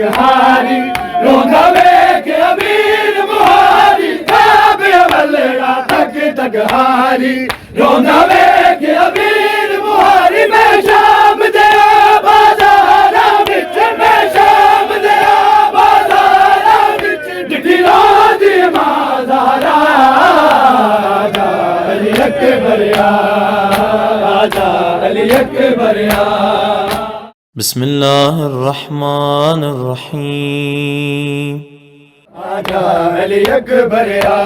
ہاری روندہ ویکھ امیر مہاری کعب عمل راتک تک ہاری روندہ ویکھ امیر مہاری میں شام دیا بازارا مچ میں شام دیا بازارا مچ ڈکی روندی مازارا آجا علی اکبریا آجا علی اکبریا بسم الله الرحمن الرحيم. هذا علي اكبر يا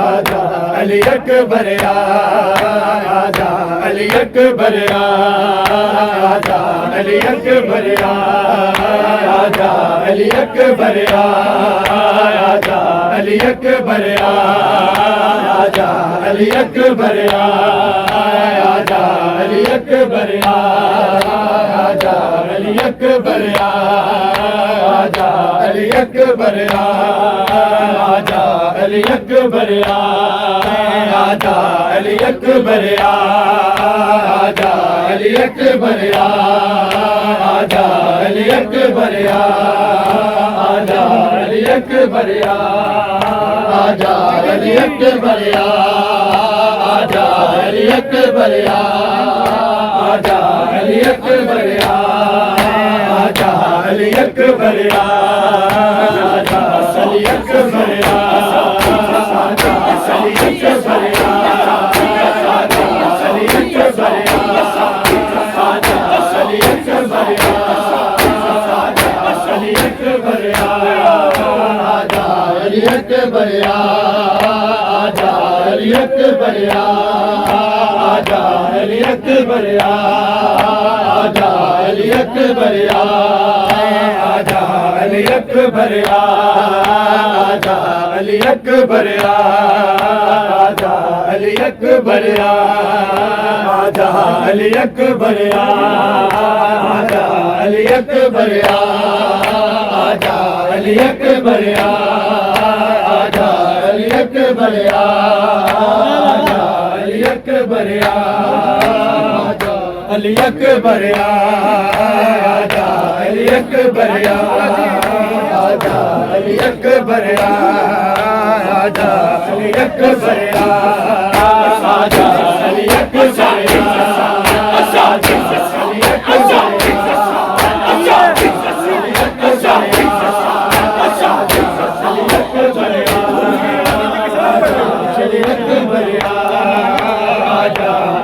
هذا علي اكبر يا هذا علي اكبر يا هذا علي اكبر يا هذا علي اكبر يا هذا علي اكبر يا علي اكبر يا علي اكبر يا علی اکبر یا آجا علی اکبر یا آجا علی اکبر یا آجا علی اکبر یا آجا علی اکبر یا آجا علی اکبر آجا علی اکبر آجا علی اکبر آجا علی اکبر آجا علی اکبر آجا علی اکبر آجا علی اکبر یا آجا علی اکبر آجا علی اکبر آجا علی اکبر آجا علی اکبر آجا علی اکبر آجا علی اکبر آجا علی اکبر آجا علی اکبر آجا علی اکبر آجا علی اکبر آجا علی اکبر آجا علی اکبر آجا علی اکبر آجا علی اکبر آجا علی اکبر آقا علی اکبر آقا علی اکبر آقا علی اکبر آقا علی اکبر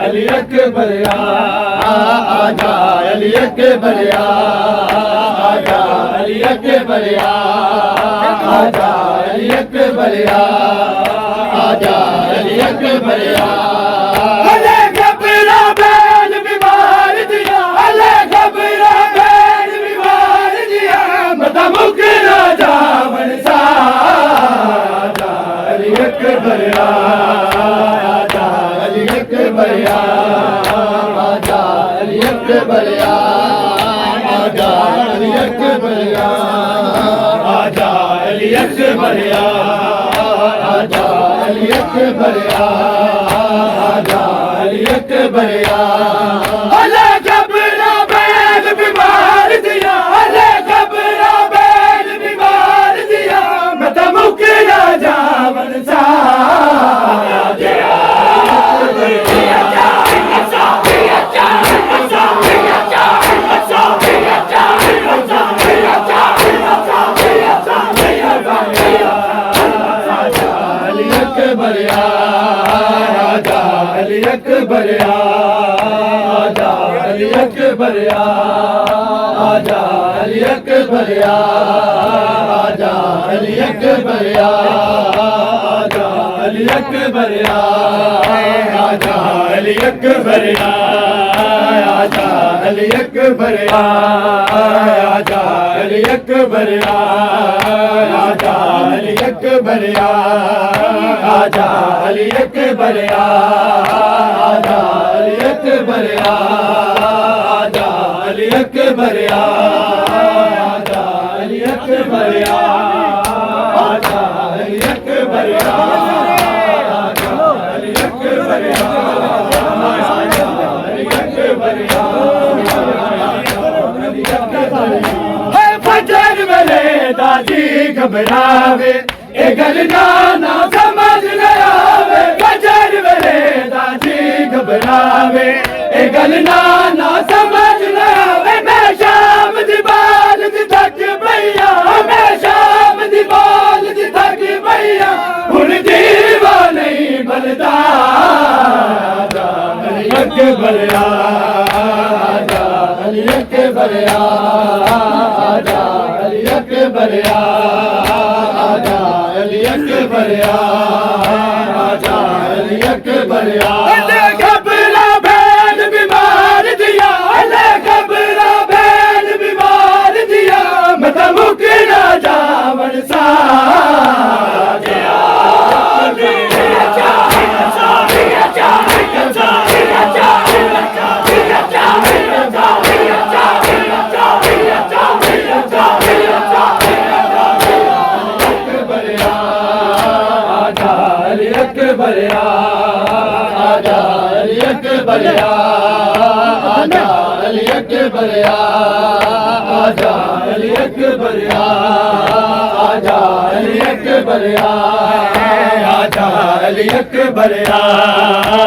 علی اکبر آقا اکبر یا آجا علی اکبر یا آجا علی اکبر یا آجا علی اکبر یا بریا آدھار یک بریا آدھار بریا علی اکبر یا آجا علی اکبر یا آجا علی اکبر یا آجا علی اکبر یا آجا علی اکبر یا آجا علی اکبر یا آجا علی اکبر یا آجا علی اکبر یا آجا علی اکبر یا آجا علی اکبر یا آجا علی گھبراوے، اے گل نانا سمجھ نہ آوے۔ بجر میرے داجی گھبراوے، اے گل نانا سمجھ اکبر یا راجا علی اکبر یا آجال اکبر آجال اکبر آجال اکبر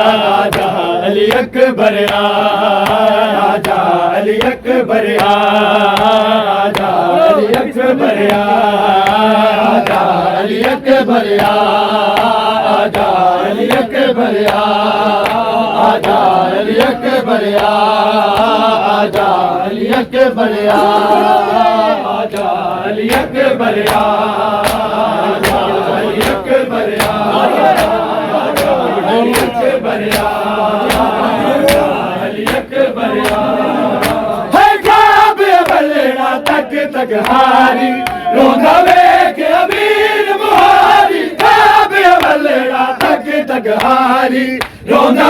آجال اکبر آجال اکبر آجال اکبر آجال اکبر آجال اکبر آجال اکبر اکبر بلیا آجا علی اکبر یا تک تک ہاری رونا تک تک ہاری رونا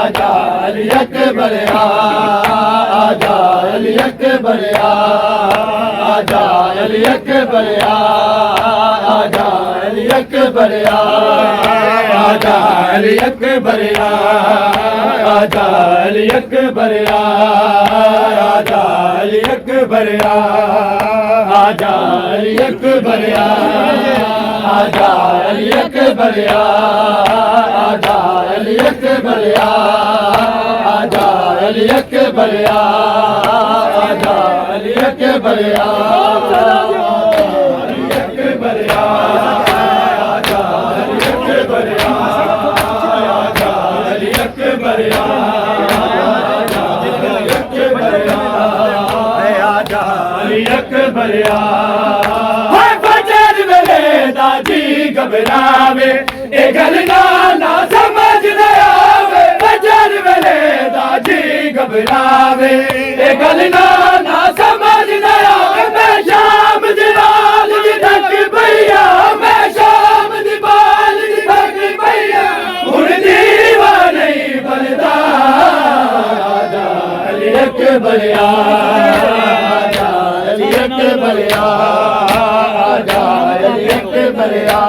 آجالی اکبر آجالی اکبر آجالی اکبر آجالی اکبر آجالی اکبر آجالی اکبر آجالی اکبر آجالی آجا علی اکبر یا، آجا علی اکبر یا، آجا علی اکبر یا، آجا علی اکبر یا۔ گھبراوے اے گل نانا سمجھ نہ آوے بچن ویلے دا جی گھبراوے۔ اے گل نہ سمجھ نہ آوے، میں شام جلال دی تھک پیا میں شام دی بال دی تھک پیا دیوانے بلدا علی اکبر یا علی اکبر یا علی اکبر یا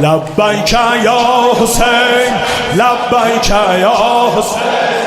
لبیک یا حسین لبیک یا حسین